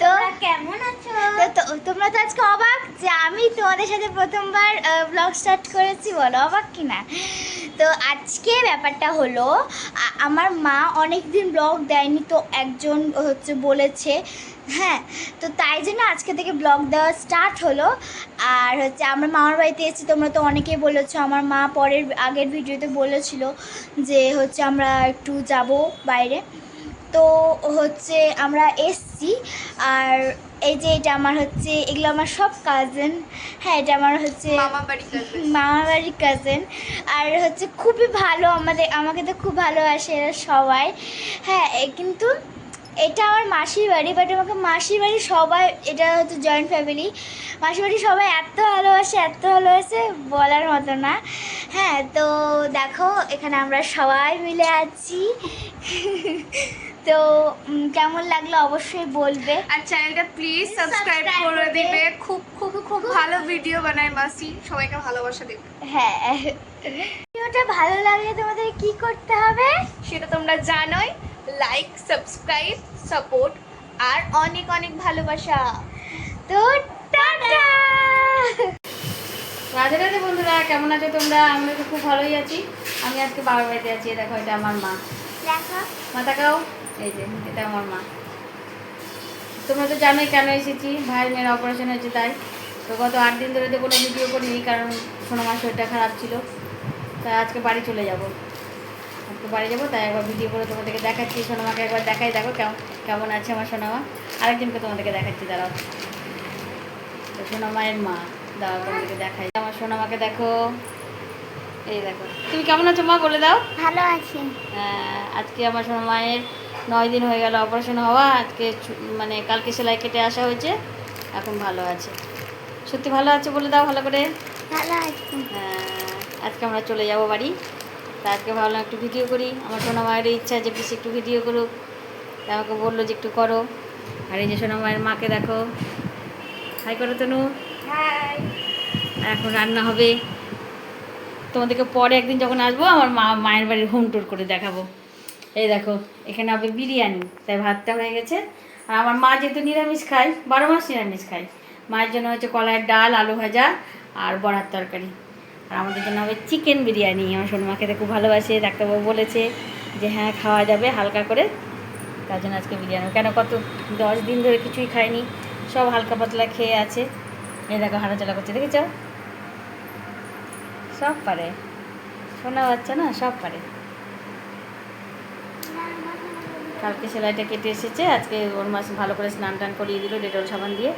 তো কেমন আছো? তো তো- তোমরা তো আজকে অবাক যে আমি তোমাদের সাথে প্রথমবার ব্লগ স্টার্ট করেছি বলো অবাক কি না তো আজকে ব্যাপারটা হলো আমার মা অনেক দিন ব্লগ দেয়নি তো একজন হচ্ছে বলেছে হ্যাঁ তো তাই জন্য আজকে থেকে ব্লগ দেওয়া স্টার্ট হলো। আর হচ্ছে আমরা মামার বাড়িতে এসেছি তোমরা তো অনেকেই বলেছ আমার মা পরের আগের ভিডিওতে বলেছিল যে হচ্ছে আমরা একটু যাব বাইরে। তো হচ্ছে আমরা এসছি আর এই যে এটা আমার হচ্ছে এগুলো আমার সব কাজেন হ্যাঁ এটা আমার হচ্ছে মামা বাড়ি cousin। বাড়ির কাজিন আর হচ্ছে খুবই ভালো আমাদের আমাকে তো খুব ভালোবাসে এরা সবাই। হ্যাঁ কিন্তু এটা আমার মাসির বাড়ি বাট আমাকে মাসির বাড়ি সবাই এটা হচ্ছে জয়েন্ট ফ্যামিলি মাসির বাড়ি সবাই এত ভালোবাসে এত ভালোবাসে বলার মতো না। হ্যাঁ তো দেখো এখানে আমরা সবাই মিলে আছি। তো কেমন লাগল অবশ্যই বলবে। আর চ্যানেলটা প্লিজ সাবস্ক্রাইব করে দিবে। খুব খুব খুব ভালো ভিডিও বানায় মাসি। সবাইকে ভালোবাসা দেবে। হ্যাঁ। ভিডিওটা ভালো লাগলে তোমাদের কি করতে হবে? সেটা তোমরা জানোই। লাইক সাবস্ক্রাইব সাপোর্ট আর অনেক অনেক ভালোবাসা। তো টাটা! রাধে রাধে বন্ধুরা কেমন আছো তোমরা? আমরা তো খুব ভালোই আছি। আমি আজকে বাবার বাড়িতে আছি। দেখো এটা আমার মা। এই যে, এটা আমার মা। তোমরা তো জানোই কেন এসেছি। ভাইয়ের মেয়ের অপারেশন হয়েছে তাই। তো গত আট দিন ধরে তো কোনো ভিডিও করিনি কারণ শোনো মার শরীরটা খারাপ ছিল। তাই আজকে বাড়ি চলে যাব। আজকে বাড়ি যাব, তাই একবার ভিডিও করে তোমাদেরকে দেখাচ্ছি। সোনামাকে একবার দেখাই, দেখো কেমন কেমন আছে আমার সোনামা আরেকজনকে তোমাদেরকে দেখাচ্ছি, দাঁড়াও। তো সোনামায়ের মা দাও তোমাদেরকে দেখাই। আমার সোনামাকে দেখো। এই দেখো তুমি কেমন আছো মা? বলে দাও। ভালো আছি। আহ, আজকে আমার সোনা মায়ের নয় দিন হয়ে গেল অপারেশন হওয়া। আজকে মানে কালকে সেলাই কেটে আসা হয়েছে। এখন ভালো আছে। সত্যি ভালো আছে বলে দাও ভালো করে। ভালো আছি। আজকে আমরা চলে যাব বাড়ি। তা আজকে ভাবলাম একটু ভিডিও করি। আমার সোনা মায়ের ইচ্ছা যে পিসি একটু ভিডিও করুক। তা আমাকে বলল যে একটু করো। আর এই যে সোনা মায়ের মাকে দেখো। হাই করো তনু। এখন রান্না হবে। তোমাদেরকে পরে একদিন যখন আসব, আমার মা মায়ের বাড়ির হোম টুর করে দেখাবো। এই দেখো, এখানে হবে বিরিয়ানি, তাই ভাতটা হয়ে গেছে। আর আমার মা যেহেতু নিরামিষ খায়, বারো মাস নিরামিষ খায়। মায়ের জন্য হচ্ছে কলাইয়ের ডাল, আলু ভাজা আর বড়ার তরকারি। আর আমাদের জন্য হবে চিকেন বিরিয়ানি। আমার সোনমা খেতে খুব ভালোবাসে, ডাক্তারবাবু বলেছে যে হ্যাঁ খাওয়া যাবে হালকা করে। তার জন্য আজকে বিরিয়ানি। কেন কত দশ দিন ধরে কিছুই খায়নি সব হালকা পাতলা খেয়ে আছে। এই দেখো হাঁটাচলা করছে, দেখেছ? সব পারে। শোনা বাচ্চা না সব পারে। কালকে সেলাইটা কেটে এসেছে আজকে ওর মাস ভালো করে স্নান টান করিয়ে দিল ডেটল সাবান দিয়ে।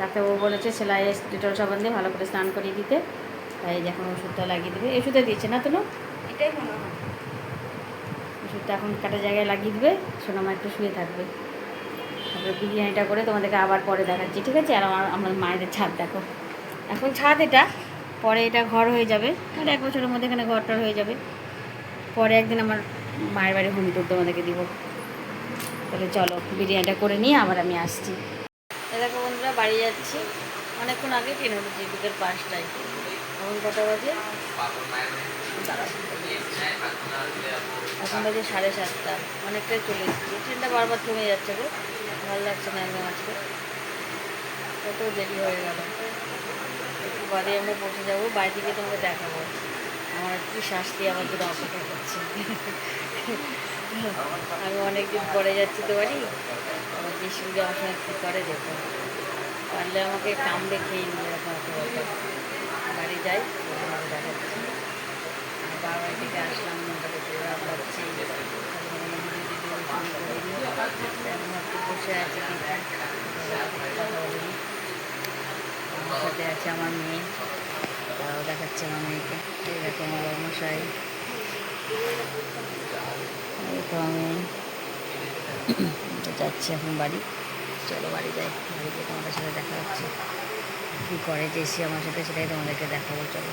তাকে ও বলেছে সেলাই ডেটল সাবান দিয়ে ভালো করে স্নান করিয়ে দিতে। তাই যখন ওষুধটা লাগিয়ে দেবে। ওষুধে দিয়েছে না তো এটাই মনে হয় ওষুধটা এখন কাটা জায়গায় লাগিয়ে দেবে সোনামা একটু শুয়ে থাকবে। তারপরে বিরিয়ানিটা করে তোমাদেরকে আবার পরে দেখাচ্ছি ঠিক আছে? আর আমার আমার মায়েদের ছাদ দেখো। এখন ছাদ এটা। পরে এটা ঘর হয়ে যাবে। আর এক বছরের মধ্যে এখানে ঘরটার হয়ে যাবে। পরে একদিন আমার মায়ের বাড়ি হোম টুর তোমাদেরকে দিব। তাহলে চলো, বিরিয়ানিটা করে নিয়ে আবার আমি আসছি। দেখো বন্ধুরা, বাড়ি যাচ্ছি। অনেকক্ষণ আগে ট্রেন উঠেছি বিকেল পাঁচটায় এখন কটা বাজে। এখন বাজে সাড়ে সাতটা। অনেকটাই চলে এসেছি। ট্রেনটা বারবার থেমে যাচ্ছে গো। ভালো লাগছে না একদম আজকে। কত দেরি হয়ে গেল। বাড়ি আমরা পৌঁছে যাব বাড়ি থেকে তোমাকে দেখাবো। আমার কি শাস্তি আমার জন্য অপেক্ষা করছে। আমি অনেকদিন পরে যাচ্ছি তো বাড়ি। আমার যে সঙ্গে আমার সঙ্গে কী করে দেখো। পারলে আমাকে কামড়ে খেয়ে নিয়ে এরকম বাড়ি। যাই, তোমাকে দেখাচ্ছি। বাবার থেকে আসলাম লাগছে এখন একটু বসে আছে দেখি কথা বলিনি আমার সাথে আছে আমার মেয়ে। তাও দেখাচ্ছে আমার মেয়েকে। এই দেখো আমার মশাই। তো আমি যাচ্ছি এখন বাড়ি। চলো বাড়ি যাই। বাড়ি গিয়ে তোমাদের সাথে দেখা হচ্ছে। কী করে যে এসে আমার সাথে সেটাই তোমাদেরকে দেখাবো, চলো।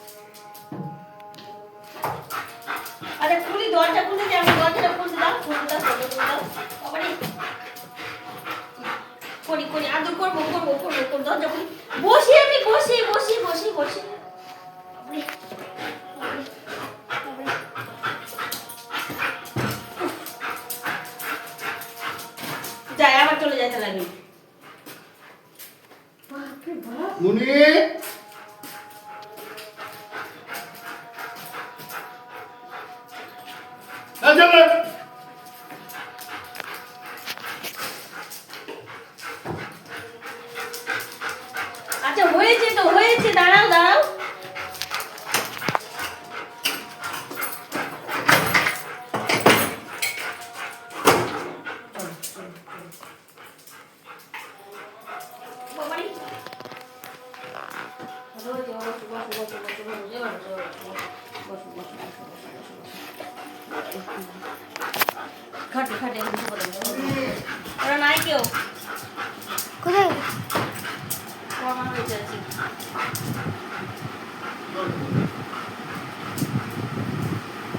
আরে খুলি, দরজা খুলে যে আমি দরজাটা খুলতে দাও খুলতে দাও খুলতে দাও বাবারে করি করি আদর করব করব করব করব, দরজা খুলি। বসি আমি, বসি বসি বসি বসি। যাই, আবার চলে যাইতে লাগে বাপরে বাপ মুনি! তো হয়েছে দাঁড়াও দাঁড়াও। খাটে খাটে ওরা নাই কেউ। কোথায় কমা হয়েছে আছে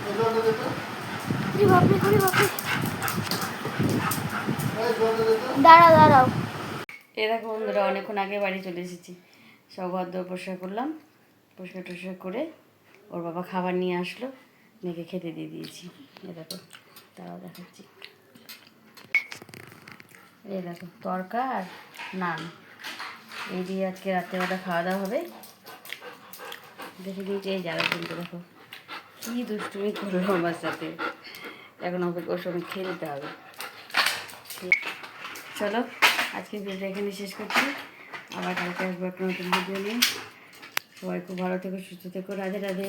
এই দরজা দে তো। কুড়ি বাপরে কুড়ি বাপরে। এই দরজা দে তো। দাঁড়াও। দাঁড়াও এ বন্ধুরা, অনেকক্ষণ আগে বাড়ি চলে এসেছি। সব দর পরিষ্কার করলাম পরিষ্কার টরিষ্কার করে ওর বাবা খাবার নিয়ে আসলো, মেয়েকে খেতে দিয়ে দিয়েছি। এ দেখো তারাও দেখাচ্ছি। এই দেখো, তরকা আর নান। এই দিয়ে আজকে রাত্রেবেলা খাওয়া দাওয়া হবে। দেখে দিয়েছি, এই যারা কিন্তু দেখো। কী দুষ্টুমি করল আমার সাথে। এখন ওকে ওর সঙ্গে খেলতে হবে। চলো আজকে ভিডিওটা এখানে শেষ করছি। আবার কালকে আসব একটা নতুন ভিডিও নিয়ে। সবাই খুব ভালো থেকো, সুস্থ থেকো, রাধে রাধে।